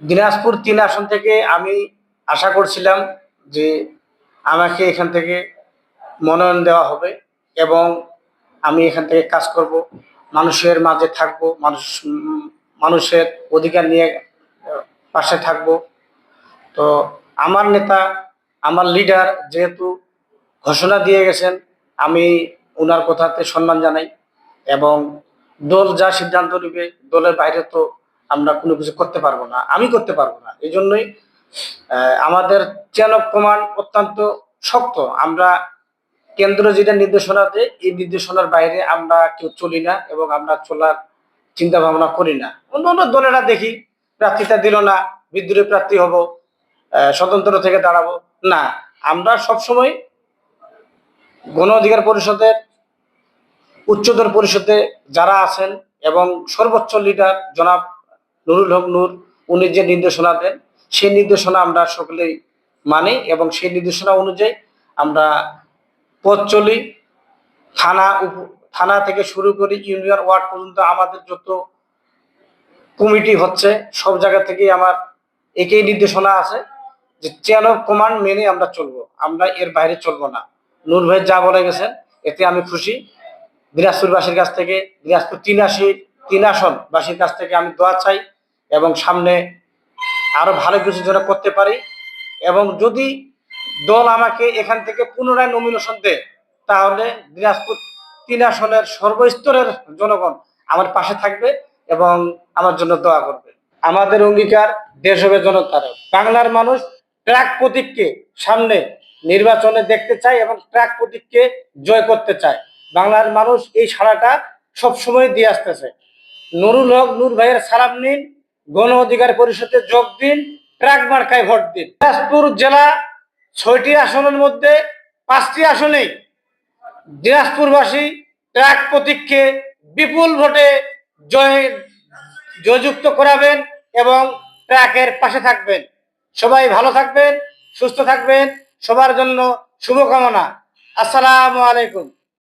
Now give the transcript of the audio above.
দিনাজপুর তিন আসন থেকে আমি আশা করছিলাম যে আমাকে এখান থেকে মনোনয়ন দেওয়া হবে এবং আমি এখান থেকে কাজ করব। মানুষের মাঝে থাকব, মানুষ, মানুষের অধিকার নিয়ে পাশে থাকব। তো আমার নেতা, আমার লিডার যেহেতু ঘোষণা দিয়ে গেছেন, আমি ওনার কথাতে সম্মান জানাই এবং দল যা সিদ্ধান্ত নেবে, দলের বাইরে তো আমরা কোনো কিছু করতে পারব না, আমি করতে পারব না। এই জন্যই আমাদের চেন অফ কমান্ড অত্যন্ত শক্ত। আমরা কেন্দ্র যেটা নির্দেশনা দেয় এই নির্দেশনার বাইরে আমরা কেউ চলি না এবং আমরা চলার চিন্তা ভাবনা করি না। অন্য অন্য দলেরা দেখি, প্রার্থীটা দিল না, বিদ্রোহী প্রার্থী হব স্বতন্ত্র থেকে দাঁড়াবো। না, আমরা সবসময় গণ অধিকার পরিষদের, উচ্চতর পরিষদে যারা আছেন এবং সর্বোচ্চ লিডার জনাব নুরুল হক নূর, উনি যে নির্দেশনা দেন, সেই নির্দেশনা আমরা সকলেই মানি এবং সেই নির্দেশনা অনুযায়ী আমরা পথ চলি। থানা থানা থেকে শুরু করি ইউনিয়ন ওয়ার্ড পর্যন্ত আমাদের যত কমিটি হচ্ছে, সব জায়গা থেকেই আমার একই নির্দেশনা আছে যে চেন অফ কমান্ড মেনে আমরা চলবো। আমরা এর বাইরে চলবো না। নূর ভাই যা বলে গেছেন, এতে আমি খুশি। দিনাজপুরবাসীর কাছ থেকে, দিনাজপুর তিন আসি, তিন কাছ থেকে আমি দোয়া চাই। এবং সামনে আরও ভালো কিছু যেন করতে পারি। এবং যদি দল আমাকে এখান থেকে পুনরায় নমিনেশন দেয় তাহলে দিনাজপুর তিন আসনের সর্বস্তরের জনগণ আমার পাশে থাকবে এবং আমার জন্য দোয়া করবে। আমাদের অঙ্গীকার দেশ হবে জনতার। বাংলার মানুষ ট্রাক প্রতীককে সামনে নির্বাচনে দেখতে চায় এবং ট্রাক প্রতীককে জয় করতে চায়। বাংলার মানুষ এই সাড়াটা সবসময় দিয়ে আসতেছে। নুরুল হক, নূর ভাইয়ের সালাম নিন। গণ অধিকার পরিষদে যোগ দিন, ট্রাক মার্কায় ভোট দিন। দিনাজপুর জেলা ছয়টি আসনের মধ্যে পাঁচটি আসনেই দিনাজপুরবাসী ট্রাক প্রতীককে বিপুল ভোটে জয়, জয়যুক্ত করাবেন এবং ট্রাকের পাশে থাকবেন। সবাই ভালো থাকবেন, সুস্থ থাকবেন, সবার জন্য শুভকামনা। আসসালামু আলাইকুম।